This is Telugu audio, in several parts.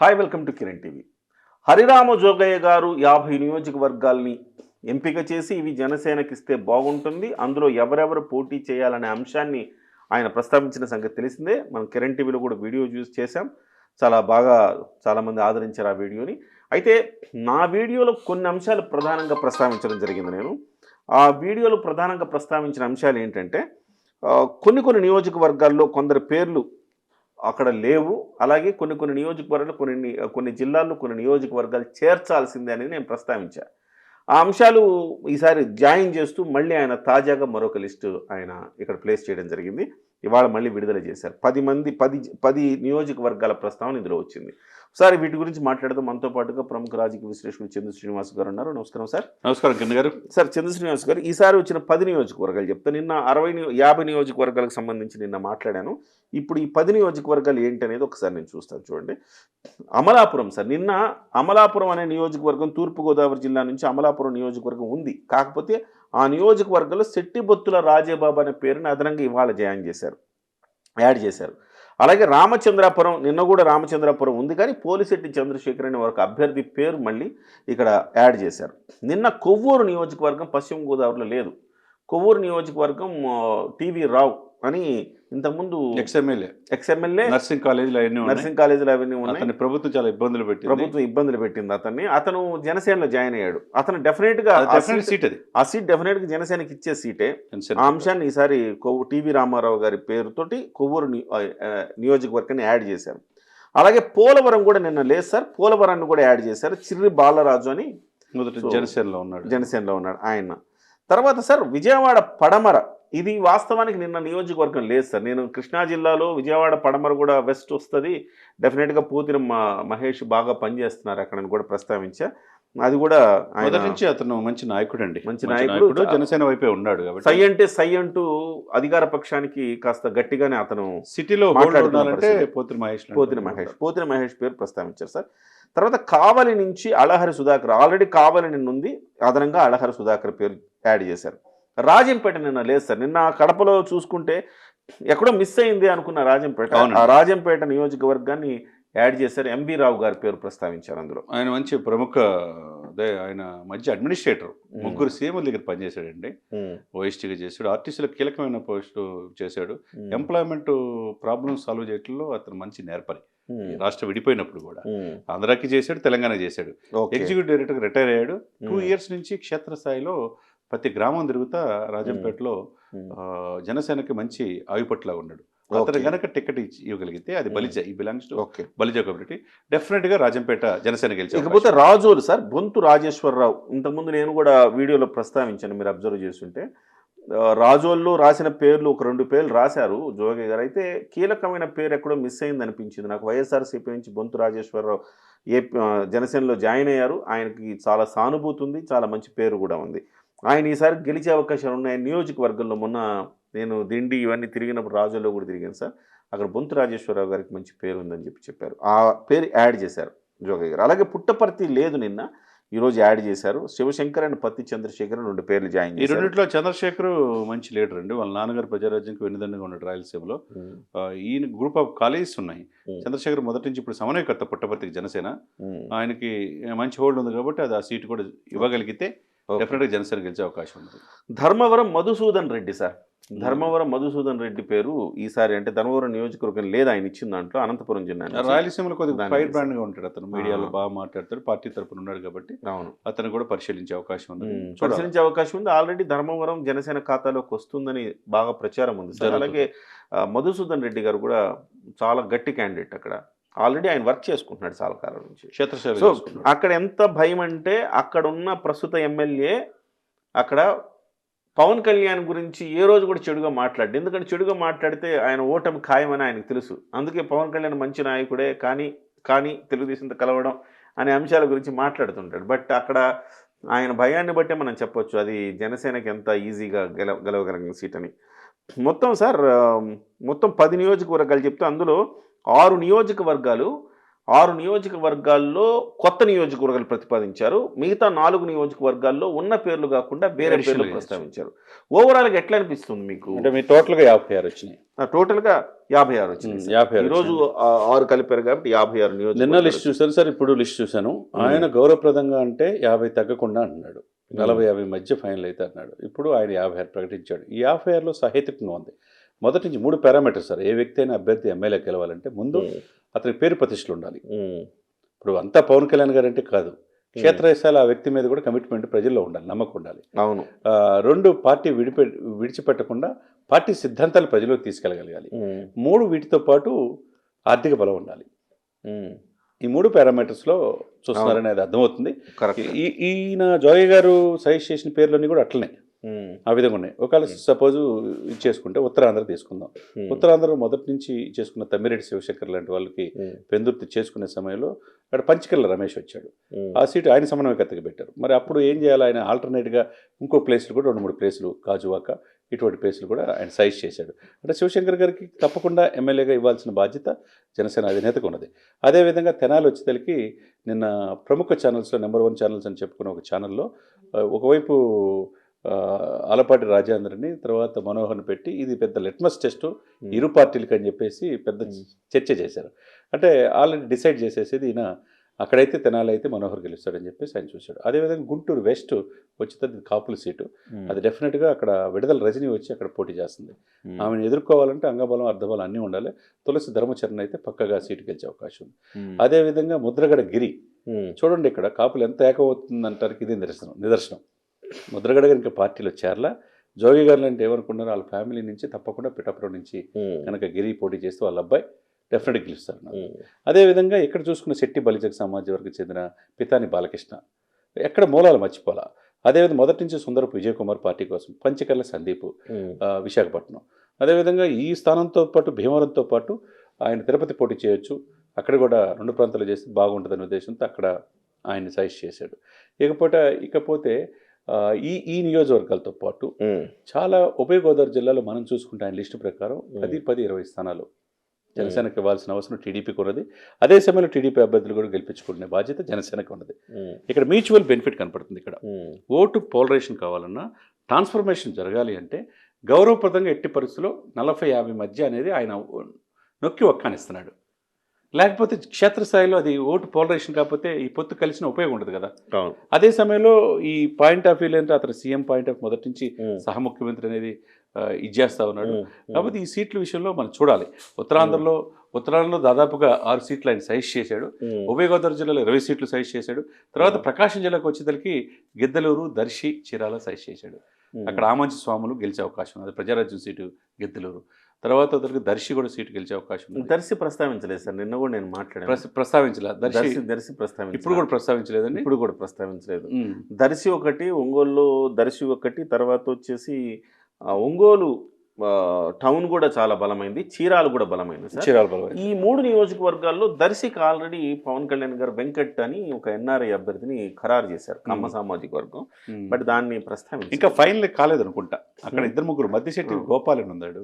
Hi welcome to Kiran TV Harirama Jogaiah గారు యాభై నియోజకవర్గాల్ని ఎంపిక చేసి ఇవి జనసేనకి ఇస్తే బాగుంటుంది. అందులో ఎవరెవరు పోటీ చేయాలనే అంశాన్ని ఆయన ప్రస్తావించిన సంగతి తెలిసిందే. మనం కిరణ్ టీవీలో కూడా వీడియో చూసి చేశాం. చాలా బాగా చాలామంది ఆదరించారు ఆ వీడియోని. అయితే నా వీడియోలో కొన్ని అంశాలు ప్రధానంగా ప్రస్తావించడం జరిగింది నేను. ఆ వీడియోలో ప్రధానంగా ప్రస్తావించిన అంశాలు ఏంటంటే కొన్ని కొన్ని నియోజకవర్గాల్లో కొందరి పేర్లు అక్కడ లేవు. అలాగే కొన్ని కొన్ని నియోజకవర్గాలు కొన్ని కొన్ని జిల్లాల్లో కొన్ని నియోజకవర్గాలు చేర్చాల్సిందే అనేది నేను ప్రస్తావించా. ఆ అంశాలు ఈసారి జాయిన్ చేస్తూ మళ్ళీ ఆయన తాజాగా మరొక లిస్టు ఆయన ఇక్కడ ప్లేస్ చేయడం జరిగింది. ఇవాళ మళ్ళీ విడుదల చేశారు. పది మంది పది పది నియోజకవర్గాల ప్రస్తావన ఇందులో వచ్చింది. ఒకసారి వీటి గురించి మాట్లాడదాం. మనతో పాటుగా ప్రముఖ రాజకీయ విశ్లేషకుడు చంద్ర శ్రీనివాస్ గారు ఉన్నారు. నమస్కారం సార్. నమస్కారం కిరణ్ గారు. సార్ చంద్ర శ్రీనివాస్ గారు ఈసారి వచ్చిన పది నియోజకవర్గాలు చెప్తా నిన్న అరవై యాభై నియోజకవర్గాలకు సంబంధించి నిన్న మాట్లాడాను. ఇప్పుడు ఈ పది నియోజకవర్గాలు ఏంటి అనేది ఒకసారి నేను చూస్తాను చూడండి. అమలాపురం సార్ నిన్న అమలాపురం అనే నియోజకవర్గం తూర్పుగోదావరి జిల్లా నుంచి అమలాపురం నియోజకవర్గం ఉంది. కాకపోతే ఆ నియోజకవర్గంలో శెట్టిబొత్తుల రాజేబాబు అనే పేరుని అదనంగా ఇవాళ జాయిన్ చేశారు. యాడ్ చేశారు. అలాగే రామచంద్రాపురం నిన్న కూడా రామచంద్రాపురం ఉంది కానీ పోలిశెట్టి చంద్రశేఖర్ అనే ఒక అభ్యర్థి పేరు మళ్ళీ ఇక్కడ యాడ్ చేశారు. నిన్న కొవ్వూరు నియోజకవర్గం పశ్చిమ గోదావరిలో లేదు. కొవ్వూరు నియోజకవర్గం టీవీ రావు అని ఇంతకుముందు ఎక్స్ఎమ్మెల్యే ఎక్స్ఎమ్మెల్యే నర్సింగ్ కాలేజీలు అవన్నీ నర్సింగ్ కాలేజీలు అవన్నీ ఉన్నాయి. అతని ప్రభుత్వం చాలా ఇబ్బందులు పెట్టింది. ప్రభుత్వం ఇబ్బందులు పెట్టింది అతన్ని. అతను జనసేనలో జాయిన్ అయ్యాడు. అతను డెఫినెట్గా సీట్- అది. ఆ సీట్ డెఫినెట్గా జనసేనకి ఇచ్చే సీటే. ఆ అంశాన్ని ఈసారి కొవ్వు టీవీ రామారావు గారి పేరుతోటి కొవ్వూరు నియోజకవర్గాన్ని యాడ్ చేశారు. అలాగే పోలవరం కూడా నిన్న లేదు సార్. పోలవరాన్ని కూడా యాడ్ చేశారు. చిర్రి బాలరాజు అని జనసేనలో ఉన్నాడు. జనసేనలో ఉన్నాడు ఆయన. తర్వాత సార్ విజయవాడ పడమర ఇది వాస్తవానికి నిన్న నియోజకవర్గం లేదు సార్. నేను కృష్ణా జిల్లాలో విజయవాడ పడమర కూడా వెస్ట్ వస్తుంది. డెఫినెట్గా పూతిన మ- మహేష్ బాగా పనిచేస్తున్నారు అక్కడ కూడా ప్రస్తావించా. అది కూడా ఆయన నుంచి అతను మంచి నాయకుడు అండి మంచి నాయకుడు. జనసేన వైపే ఉన్నాడు కాబట్టి. సై అంటే సై అంటూ అధికార పక్షానికి కాస్త గట్టిగానే అతను సిటీలో హోల్డ్ మాట్లాడుతున్న ఉండాలంటే పరిస్థితి. పోతిరి మహేష్ పోతిన మహేష్. పోతిన మహేష్ పేరు ప్రస్తావించారు సార్. తర్వాత కావలి నుంచి అళహరి సుధాకర్. ఆల్రెడీ కావలి నిన్న ఉంది అదనంగా అళహరి సుధాకర్ పేరు యాడ్ చేశారు. రాజంపేట నిన్న లేదు సార్. నిన్న కడపలో చూసుకుంటే ఎక్కడో మిస్ అయింది అనుకున్న రాజంపేట. ఆ రాజంపేట నియోజకవర్గాన్ని యాడ్ చేశారు ఎంబీ రావు గారి పేరు ప్రస్తావించారు అందులో. ఆయన మంచి ప్రముఖ అదే ఆయన మంచి అడ్మినిస్ట్రేటర్ ముగ్గురు సీఎంల దగ్గర పనిచేశాడండి. ఓఎస్టీగా చేశాడు. ఆర్టీసీలో కీలకమైన పోస్టు చేశాడు. ఎంప్లాయ్మెంట్ ప్రాబ్లమ్ సాల్వ్ చేయడంలో అతను మంచి నేర్పరి. రాష్ట్రం విడిపోయినప్పుడు కూడా. ఆంధ్రాకి చేశాడు తెలంగాణ చేశాడు. ఎగ్జిక్యూటివ్ డైరెక్టర్ రిటైర్ అయ్యాడు. టూ ఇయర్స్ నుంచి క్షేత్రస్థాయిలో ప్రతి గ్రామం తిరుగుతా రాజంపేటలో జనసేనకి మంచి ఆయుపట్లా ఉన్నాడు. అతను గనక టికెట్ ఇచ్చి ఇవ్వగలిగితే అది బలిజ ఈ belongs to okay. Balija community డెఫినెట్గా రాజంపేట జనసేన గెలిచే ఇకపోతే రాజోలు సార్ బొంతు రాజేశ్వరరావు. ఇంతకుముందు నేను కూడా వీడియోలో ప్రస్తావించాను మీరు అబ్జర్వ్ చేస్తుంటే. రాజోల్లో రాసిన పేర్లు ఒక రెండు పేర్లు రాశారు జోగి గారు. అయితే కీలకమైన పేరు ఎక్కడో మిస్ అయింది అనిపించింది నాకు వైఎస్ఆర్సీపీ నుంచి బొంతు రాజేశ్వరరావు ఏ జనసేనలో జాయిన్ అయ్యారు. ఆయనకి చాలా సానుభూతి ఉంది చాలా మంచి పేరు కూడా ఉంది. ఆయన ఈసారి గెలిచే అవకాశాలు ఉన్నాయి. నియోజకవర్గంలో మొన్న నేను దిండి ఇవన్నీ తిరిగినప్పుడు రాజోల్లో కూడా తిరిగాను సార్. అక్కడ బొంతు రాజేశ్వరరావు గారికి మంచి పేరు ఉందని చెప్పి చెప్పారు. ఆ పేరు యాడ్ చేశారు జోగయ్య గారు. అలాగే పుట్టపర్తి లేదు నిన్న. ఈరోజు యాడ్ చేశారు. శివశంకర్ అండ్ పత్తి చంద్రశేఖర్ రెండు పేర్లు జాయిన్ ఈ రెండిట్లో చంద్రశేఖర్ మంచి లీడర్ అండి. వాళ్ళ నాన్నగారు ప్రజారాజ్యంకి వెన్నుదండగా ఉన్నాడు రాయలసీమలో ఈయన గ్రూప్ ఆఫ్ కాలేజెస్ ఉన్నాయి. చంద్రశేఖర్ మొదటి నుంచి ఇప్పుడు సమన్వయకర్త పుట్టపర్తికి జనసేన. ఆయనకి మంచి హోల్డ్ ఉంది కాబట్టి అది ఆ సీట్ కూడా ఇవ్వగలిగితే ఓకే. డెఫినెట్గా జనసేన గెలిచే అవకాశం ఉంది ధర్మవరం మధుసూదన్ రెడ్డి సార్ ధర్మవరం మధుసూదన్ రెడ్డి పేరు ఈసారి అంటే ధర్మవరం నియోజకవర్గం లేదు ఆయన ఇచ్చిన దాంట్లో అనంతపురం జిల్లా. రాయలసీమలో కొద్దిగా ఫైర్. బ్రాండ్గా ఉంటాడు అతను మీడియాలో. బాగా మాట్లాడతాడు పార్టీ తరపున ఉన్నాడు కాబట్టి అవును అతను కూడా పరిశీలించే అవకాశం ఉంది చూడాలి. పరిశీలించే అవకాశం ఉంది ఆల్రెడీ ధర్మవరం జనసేన ఖాతాలోకి వస్తుందని బాగా ప్రచారం ఉంది సార్. అలాగే మధుసూదన్ రెడ్డి గారు కూడా చాలా గట్టి క్యాండిడేట్ అక్కడ ఆల్రెడీ ఆయన వర్క్ చేసుకుంటున్నాడు చాలా కాలం నుంచి. క్షేత్రసేవ సో. అక్కడ ఎంత భయం అంటే అక్కడ ఉన్న ప్రస్తుత ఎమ్మెల్యే అక్కడ పవన్ కళ్యాణ్ గురించి ఏ రోజు కూడా చెడుగా మాట్లాడు ఎందుకంటే చెడుగా మాట్లాడితే ఆయన ఓటమి ఖాయమని ఆయనకు తెలుసు. అందుకే పవన్ కళ్యాణ్ మంచి నాయకుడే కానీ కానీ తెలుగుదేశంతో కలవడం అనే అంశాల గురించి మాట్లాడుతుంటాడు. బట్ అక్కడ ఆయన భయాన్ని బట్టే మనం చెప్పొచ్చు. అది జనసేనకి ఎంత ఈజీగా గెల గెలవగలిగిన సీట్ అని. మొత్తం సార్ మొత్తం పది నియోజకవర్గాలు చెప్తే అందులో ఆరు నియోజకవర్గాలు ఆరు నియోజకవర్గాల్లో కొత్త నియోజకవర్గాలు ప్రతిపాదించారు. మిగతా నాలుగు నియోజకవర్గాల్లో ఉన్న పేర్లు కాకుండా వేరే పేర్లు ప్రస్తావించారు. ఓవరాల్గా ఎట్లా అనిపిస్తుంది మీకు? అంటే మీ టోటల్గా యాభై ఆరు వచ్చినాయి. టోటల్గా యాభై ఆరు వచ్చింది యాభై ఆరు రోజు ఆరు కలిపారు కాబట్టి యాభై ఆరు నిన్న నియోజకవర్గాలు లిస్ట్ చూశాను సార్ ఇప్పుడు లిస్ట్ చూశాను. ఆయన గౌరవప్రదంగా అంటే యాభై తగ్గకుండా అన్నాడు. నలభై యాభై మధ్య ఫైనల్ అయితే అన్నాడు. ఇప్పుడు ఆయన యాభై ఆరు ప్రకటించాడు. ఈ యాభై ఆరులో సహేతుకంగా ఉంది. మొదటి నుంచి మూడు పారామీటర్స్ సార్. ఏ వ్యక్తి అయినా అభ్యర్థి ఎమ్మెల్యే గెలవాలంటే ముందు అతని పేరు ప్రతిష్టలు ఉండాలి. ఇప్పుడు అంతా పవన్ కళ్యాణ్ గారు అంటే కాదు క్షేత్రస్థాయిలో ఆ వ్యక్తి మీద కూడా కమిట్మెంట్ ప్రజల్లో ఉండాలి నమ్మకం ఉండాలి. అవును. రెండు పార్టీ విడిపె విడిచిపెట్టకుండా పార్టీ సిద్ధాంతాలు ప్రజలకు తీసుకెళ్ళగలగాలి. మూడు వీటితో పాటు ఆర్థిక బలం ఉండాలి. ఈ మూడు పారామీటర్స్లో చూస్తున్నారనేది అర్థమవుతుంది. ఈయన జోగి గారు సజెస్ట్ చేసిన పేర్లన్నీ కూడా అట్లనే. ఆ విధంగా ఉన్నాయి. ఒకవేళ సపోజ్ ఇచ్చేసుకుంటే ఉత్తరాంధ్ర తీసుకుందాం. ఉత్తరాంధ్ర మొదటి నుంచి చేసుకున్న తమ్మిరెడ్డి శివశంకర్ లాంటి వాళ్ళకి పెందుర్తి చేసుకునే సమయంలో అక్కడ పంచకల్ల రమేష్ వచ్చాడు. ఆ సీటు ఆయన సమన్వయకర్తగా పెట్టారు. మరి అప్పుడు ఏం చేయాలి? ఆయన ఆల్టర్నేట్గా ఇంకో ప్లేసులు కూడా రెండు మూడు ప్లేసులు కాజువాక ఇటువంటి ప్లేసులు కూడా ఆయన సైజ్ చేశాడు. అంటే శివశంకర్ గారికి తప్పకుండా ఎమ్మెల్యేగా ఇవ్వాల్సిన బాధ్యత జనసేన అధినేతకు ఉన్నది. అదేవిధంగా తెనాలి వచ్చేసరికి నిన్న ప్రముఖ ఛానల్స్లో నెంబర్ వన్ ఛానల్స్ అని చెప్పుకున్న ఒక ఛానల్లో ఒకవైపు ఆలపాటి రాజేంద్రని తర్వాత మనోహర్ని పెట్టి ఇది పెద్ద లెట్మస్ టెస్ట్ ఇరు పార్టీలకి అని చెప్పేసి పెద్ద చర్చ చేశారు. అంటే ఆల్రెడీ డిసైడ్ చేసేసేది ఈయన అక్కడైతే తెనాలి అయితే మనోహర్ గెలుస్తాడని చెప్పేసి ఆయన చూశాడు. అదేవిధంగా గుంటూరు వెస్ట్ వచ్చితే అది కాపుల సీటు. అది డెఫినెట్గా అక్కడ విడుదల రజనీ వచ్చి అక్కడ పోటీ చేస్తుంది. ఆమెను ఎదుర్కోవాలంటే అంగబలం అర్ధబలం అన్నీ ఉండాలి. తులసి ధర్మచరణ అయితే పక్కగా సీటు గెలిచే అవకాశం ఉంది. అదేవిధంగా ముద్రగడ గిరి. చూడండి ఇక్కడ కాపులు ఎంత ఏకమవుతుందంటారు? ఇది నిదర్శనం. నిదర్శనం. ముద్రగడ గారి ఇంకా పార్టీలో చేరలా. జోగి గారు అంటే ఏమనుకున్నారు వాళ్ళ ఫ్యామిలీ నుంచి తప్పకుండా పిఠాపురం నుంచి కనుక గిరి పోటీ చేస్తే వాళ్ళ అబ్బాయి డెఫినెట్గా గెలుస్తారు అదేవిధంగా ఇక్కడ చూసుకున్న శెట్టి బలిజక సమాజ వర్గం చెందిన పితాని బాలకృష్ణ ఎక్కడ మూలాలు మర్చిపోలా అదేవిధంగా మొదటి నుంచి సుందరపు విజయ్ కుమార్ పార్టీ కోసం పంచకర్ల సందీప్ విశాఖపట్నం. అదేవిధంగా ఈ స్థానంతో పాటు భీమవరంతో పాటు ఆయన తిరుపతి పోటీ చేయొచ్చు. అక్కడ కూడా రెండు ప్రాంతాలు చేస్తే బాగుంటుందనే ఉద్దేశంతో అక్కడ ఆయన్ని సజెస్ట్ చేశాడు. ఇకపోతే ఇకపోతే ఈ ఈ నియోజకవర్గాలతో పాటు చాలా ఉభయ గోదావరి జిల్లాలో మనం చూసుకుంటే ఆయన లిస్టు ప్రకారం పది పది ఇరవై స్థానాలు జనసేనకి ఇవ్వాల్సిన అవసరం టీడీపీకి ఉన్నది. అదే సమయంలో టీడీపీ అభ్యర్థులు కూడా గెలిపించుకునే బాధ్యత జనసేనకి ఉన్నది. ఇక్కడ మ్యూచువల్ బెనిఫిట్ కనపడుతుంది ఇక్కడ. ఓటు పోలరైజేషన్ కావాలన్నా ట్రాన్స్ఫర్మేషన్ జరగాలి అంటే గౌరవప్రదంగా ఎట్టి పరిస్థితుల్లో నలభై యాభై మధ్య అనేది ఆయన నొక్కి ఒక్కానిస్తున్నాడు. లేకపోతే క్షేత్రస్థాయిలో అది ఓటు పోలరైజేషన్ కాకపోతే ఈ పొత్తు కలిసిన ఉపయోగం ఉండదు కదా. అదే సమయంలో ఈ పాయింట్ ఆఫ్ వ్యూ అంటే అతను సీఎం పాయింట్ ఆఫ్ మొదటి నుంచి సహ ముఖ్యమంత్రి అనేది ఆ, ఇది చేస్తా ఉన్నాడు కాబట్టి ఈ సీట్ల విషయంలో మనం చూడాలి. ఉత్తరాంధ్రలో ఉత్తరాంధ్రలో దాదాపుగా ఆరు సీట్లు ఆయన సజెస్ట్ చేశాడు. ఉభయ గోదావరి జిల్లాలో ఇరవై సీట్లు సజెస్ట్ చేశాడు. తర్వాత ప్రకాశం జిల్లాకు వచ్చేసరికి గిద్దలూరు దర్శి చీరాల సజెస్ట్ చేశాడు. అక్కడ ఆమంచి స్వాములు గెలిచే అవకాశం ఉంది అది ప్రజారాజ్యం సీటు గిద్దలూరు. తర్వాత అతనికి దర్శి కూడా సీటు గెలిచే అవకాశం ఉంది. దర్శి ప్రస్తావించలేదు సార్ నిన్న కూడా నేను మాట్లాడాను. ప్రస్- ప్రస్తావించలే? దర్శి దర్శి ప్రస్తావించలేదు ఇప్పుడు కూడా ప్రస్తావించలేదండి? ఇప్పుడు కూడా ప్రస్తావించలేదు. దర్శి ఒకటి ఒంగోలులో దర్శి ఒకటి తర్వాత వచ్చేసి ఆ, ఒంగోలు టౌన్ కూడా చాలా బలమైంది చీరాలు కూడా బలమైంది చీరాల బలమైన ఈ మూడు నియోజకవర్గాల్లో దర్శికి ఆల్రెడీ పవన్ కళ్యాణ్ గారు వెంకట్ అని ఒక ఎన్ఆర్ఐ అభ్యర్థిని ఖరారు చేశారు కమ్మ సామాజిక వర్గం. బట్ దాన్ని ప్రస్తావించారు. ఇంకా ఫైనల్ కాలేదు అనుకుంటా అక్కడ. ఇద్దరు ముగ్గురు మధ్యశెట్టి ఉమ్. గోపాల్ అని ఉన్నాడు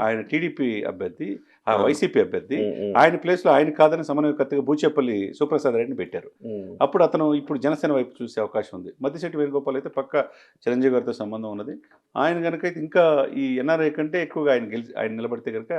ఆయన టీడీపీ అభ్యర్థి. ఆ. వైసీపీ అభ్యర్థి ఆయన ప్లేస్లో ఆయన కాదని సమన్వయకర్తగా బూచేపల్లి సుప్రసాద్ రెడ్డిని పెట్టారు. అప్పుడు అతను ఇప్పుడు జనసేన వైపు చూసే అవకాశం ఉంది. మద్దిశెట్టి వేణుగోపాల్ అయితే పక్క చిరంజీవి గారితో సంబంధం ఉన్నది. ఆయన కనుక అయితే ఇంకా ఈ ఎన్ఆర్ఐ కంటే ఎక్కువగా ఆయన గెలిచి ఆయన నిలబడితే కనుక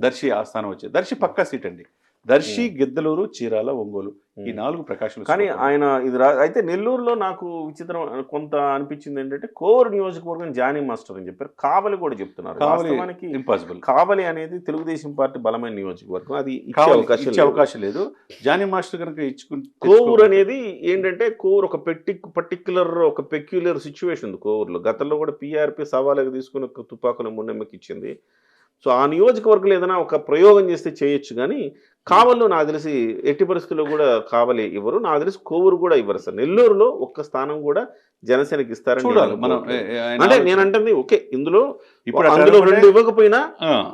దర్శి ఆ స్థానం వచ్చేది. దర్శి పక్కా సీట్ అండి. దర్శి గిద్దలూరు చీరాల ఒంగోలు ఈ నాలుగు ప్రకాశం కానీ ఆయన ఇది రా అయితే నెల్లూరులో నాకు విచిత్రం కొంత అనిపించింది ఏంటంటే కోర్ నియోజకవర్గం జానీ మాస్టర్ అని చెప్పారు. కావలి కూడా చెప్తున్నారు. వాస్తవానికి ఇంపాసిబుల్ కావలి అనేది తెలుగుదేశం పార్టీ బలమైన నియోజకవర్గం. అది ఇచ్చే అవకాశం లేదు. జానీ మాస్టర్ కనుక ఇచ్చుకుంటే కోవూరు అనేది ఏంటంటే కోవూరు ఒక పెట్టి పర్టిక్యులర్ ఒక పెక్యులర్ సిచ్యువేషన్ ఉంది కోవూరులో గతంలో కూడా పీఆర్పీ సవాలుగా తీసుకుని ఒక తుపాకుల మున్నెమ్మకి ఇచ్చింది. సో ఆ నియోజకవర్గంలో ఏదైనా ఒక ప్రయోగం చేస్తే చేయొచ్చు కానీ కావల్లో నాకు తెలిసి ఎట్టి పరిస్థితుల్లో కూడా కావలి ఇవ్వరు. నాకు తెలిసి కోవూరు కూడా ఇవ్వరు సార్. నెల్లూరులో ఒక్క స్థానం కూడా జనసేనకి ఇస్తారని మనం అంటే నేను అంటుంది ఓకే ఇందులో ఇప్పుడు అందులో రెండు ఇవ్వకపోయినా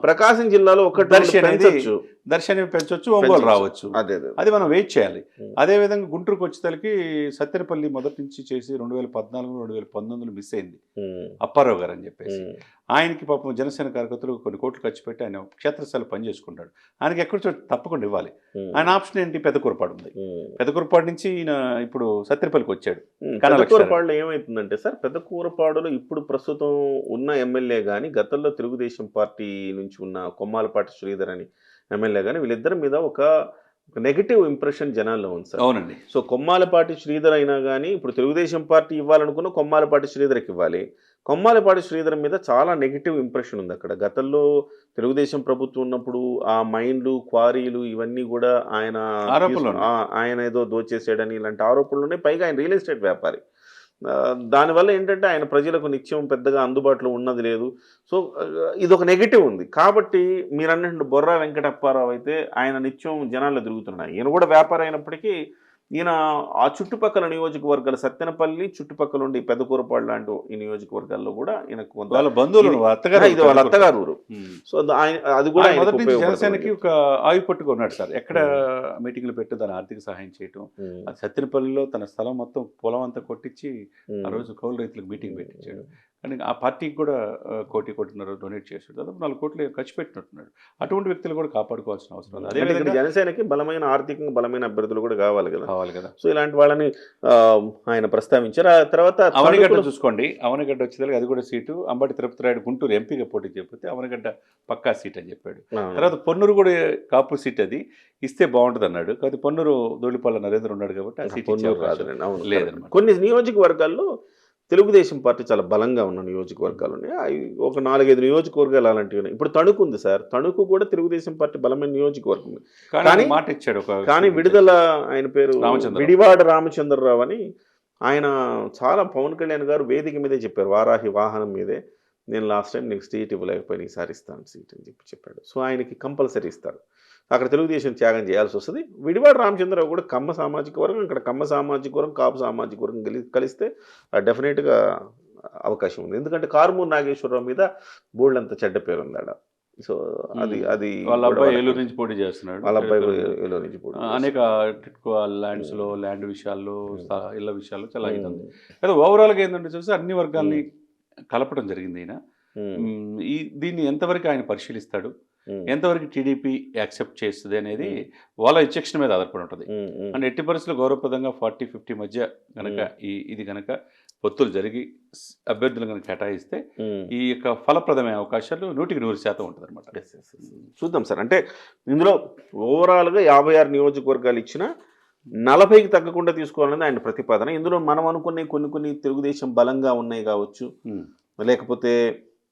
ప్రకాశం జిల్లాలో ఒకటి దర్శి రెండు అనేది పెంచొచ్చు. దర్శనం పెంచొచ్చు ఒంగోలు. రావచ్చు. అదే అదే మనం వెయిట్ చేయాలి. అదే విధంగా గుంటూరుకు వచ్చేసరికి సత్తెనపల్లి మొదటి నుంచి చేసి రెండు వేల పద్నాలుగు రెండు వేల పంతొమ్మిదిలో మిస్ అయింది. అప్పారావు గారు అని చెప్పేసి. ఆయనకి పాపం జనసేన కార్యకర్తలు కొన్ని కోట్లు ఖర్చు పెట్టి ఆయన క్షేత్రస్థాయిలో పని చేసుకుంటాడు ఆయనకి ఎక్కడ చోట తప్పకుండా తప్పకుండా ఇవ్వాలి ఆయన ఆప్షన్ ఏంటి? పెద్ద కురపాడు ఉంది. పెద్ద కురపాడు నుంచి ఈయన ఇప్పుడు సత్తిరిపల్లికి వచ్చాడు. కూరపాడులో ఏమవుతుందంటే సార్. పెద్ద కూరపాడులో ఇప్పుడు ప్రస్తుతం ఉన్న ఎమ్మెల్యే కానీ గతంలో తెలుగుదేశం పార్టీ నుంచి ఉన్న కొమ్మాలపాటి శ్రీధర్ అని ఎమ్మెల్యే కానీ వీళ్ళిద్దరి మీద ఒక నెగిటివ్ ఇంప్రెషన్ జనాల్లో ఉంది సార్. అవునండి. సో కొమ్మాలపాటి శ్రీధర్ అయినా కానీ ఇప్పుడు తెలుగుదేశం పార్టీ ఇవ్వాలనుకున్న కొమ్మాలపాటి శ్రీధర్కి ఇవ్వాలి. కొమ్మాలపాటి శ్రీధర్ మీద చాలా నెగిటివ్ ఇంప్రెషన్ ఉంది అక్కడ. గతంలో తెలుగుదేశం ప్రభుత్వం ఉన్నప్పుడు ఆ మైండ్లు క్వారీలు ఇవన్నీ కూడా ఆయన ఆయన ఏదో దోచేసాడని ఇలాంటి ఆరోపణలు ఉన్నాయి. పైగా ఆయన రియల్ ఎస్టేట్ వ్యాపారి. దానివల్ల ఏంటంటే ఆయన ప్రజలకు నిత్యం పెద్దగా అందుబాటులో ఉన్నది లేదు. సో ఇదొక ఇది ఒక నెగిటివ్ ఉంది. కాబట్టి మీరు అన్నట్టు బొర్రా వెంకటప్పారావు అయితే ఆయన నిత్యం జనాల్లో తిరుగుతున్నాయి ఈయన కూడా వ్యాపారం అయినప్పటికీ ఈయన ఆ చుట్టుపక్కల నియోజకవర్గాలు సత్తెనపల్లి చుట్టుపక్కల ఉండి పెద్దకూరపాడు లాంటి ఈ నియోజకవర్గాల్లో కూడా ఈయనకు కొంత వాళ్ళ బంధువులు ఇది- అత్తగారు ఇది వాళ్ళ అత్తగారు ఊరు. సో ఆయన అది కూడా మొదటి. జనసేనకి ఒక ఆయువు పట్టుగా ఉన్నాడు సార్. ఎక్కడ మీటింగ్లు పెట్టి దాని ఆర్థిక సహాయం చేయటం. సత్తినపల్లిలో తన స్థలం మొత్తం పొలం అంతా కొట్టించి ఆ రోజు కౌలు రైతులకు మీటింగ్ పెట్టించాడు. కానీ ఆ పార్టీకి కూడా కోటి కోటిన్నర డొనేట్ చేశాడు. దాదాపు నాలుగు కోట్లు ఖర్చు పెట్టినట్టున్నాడు. అటువంటి వ్యక్తులు కూడా కాపాడుకోవాల్సిన అవసరం ఉంది అదేవిధంగా జనసేనకి బలమైన ఆర్థికంగా బలమైన అభ్యర్థులు కూడా కావాలి కదా. కావాలి కదా. సో ఇలాంటి వాళ్ళని ఆయన ప్రస్తావించారు. ఆ తర్వాత అవనిగడ్డ చూసుకోండి. అవనిగడ్డ వచ్చేదానికి అది కూడా సీటు. అంబటి తిరుపతి రాయుడు గుంటూరు ఎంపీగా పోటీ చెప్పితే అవనిగడ్డ పక్కా సీట్ అని చెప్పాడు. తర్వాత పొన్నూరు కూడా కాపు సీట్ అది. ఇస్తే బాగుంటుంది అన్నాడు కాకపోతే పొన్నూరు దోలిపాల నరేంద్ర ఉన్నాడు కాబట్టి ఆ సీట్ లేదన్నమాట. కొన్ని నియోజకవర్గాల్లో తెలుగుదేశం పార్టీ చాలా బలంగా ఉన్న నియోజకవర్గాలు ఉన్నాయి. అవి ఒక నాలుగైదు నియోజకవర్గాలు అలాంటివి ఉన్నాయి. ఇప్పుడు తణుకు ఉంది సార్. తణుకు కూడా తెలుగుదేశం పార్టీ బలమైన నియోజకవర్గం. కానీ మాట ఇచ్చాడు కానీ విడుదల ఆయన పేరు. విడివాడ రామచంద్రరావు అని ఆయన చాలా పవన్ కళ్యాణ్ గారు వేదిక మీదే చెప్పారు. వారాహి వాహనం మీదే. నేను లాస్ట్ టైం నీకు సీట్ ఇవ్వలేకపోయినా ఈసారి ఇస్తాను సీట్ అని చెప్పి చెప్పాడు. సో ఆయనకి కంపల్సరీ ఇస్తారు. అక్కడ తెలుగుదేశం త్యాగం చేయాల్సి వస్తుంది. విడివాడ రామచంద్రరావు కూడా కమ్మ సామాజిక వర్గం ఇక్కడ కమ్మ సామాజిక వర్గం కాపు సామాజిక వర్గం కలిస్తే డెఫినెట్గా అవకాశం ఉంది. ఎందుకంటే కారుమూరు నాగేశ్వరరావు మీద బోల్డ్ అంత చెడ్డ పేరు ఉంది ఆడ సో అది మ్మ్. అది వాళ్ళ అబ్బాయి ఏలూరు నుంచి పోటీ చేస్తున్నాడు. వాళ్ళ అబ్బాయి ఏలూరు నుంచి పోటీ అనేక ల్యాండ్స్లో ల్యాండ్ విషయాల్లో. స్థ- ఇళ్ళ విషయాల్లో చాలా. అయితే ఓవరాల్గా ఏంటంటే చూస్తే అన్ని వర్గాల్ని కలపడం జరిగింది ఈయన. ఈ దీన్ని ఎంతవరకు ఆయన పరిశీలిస్తాడు. ఎంతవరకు టీడీపీ యాక్సెప్ట్ చేస్తుంది అనేది వాళ్ళ ఇచ్చెక్షన్ మీద ఆధారపడి ఉంటుంది. అంటే ఎట్టి పరిస్థితుల్లో గౌరవప్రదంగా ఫార్టీ ఫిఫ్టీ మధ్య కనుక ఈ ఇది కనుక పొత్తులు జరిగి అభ్యర్థులు కనుక కేటాయిస్తే. ఈ యొక్క ఫలప్రదమైన అవకాశాలు నూటికి నూరు శాతం ఉంటుంది అనమాట. చూద్దాం సార్. అంటే ఇందులో ఓవరాల్గా యాభై ఆరు నియోజకవర్గాలు ఇచ్చిన నలభైకి తగ్గకుండా తీసుకోవాలనేది ఆయన ప్రతిపాదన. ఇందులో మనం అనుకునే కొన్ని కొన్ని తెలుగుదేశం బలంగా ఉన్నాయి కావచ్చు. లేకపోతే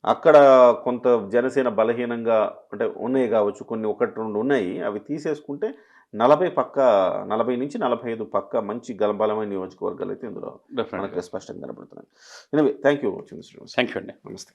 అక్కడ కొంత జనసేన బలహీనంగా అంటే ఉన్నాయి కావచ్చు. కొన్ని ఒకటి రెండు ఉన్నాయి. అవి తీసేసుకుంటే నలభై పక్క నలభై నుంచి నలభై ఐదు పక్క మంచి గల బలమైన నియోజకవర్గాలు అయితే ఇందులో మనకు స్పష్టంగా కనబడుతున్నాయి థ్యాంక్ యూ థ్యాంక్ యూ అండి. నమస్తే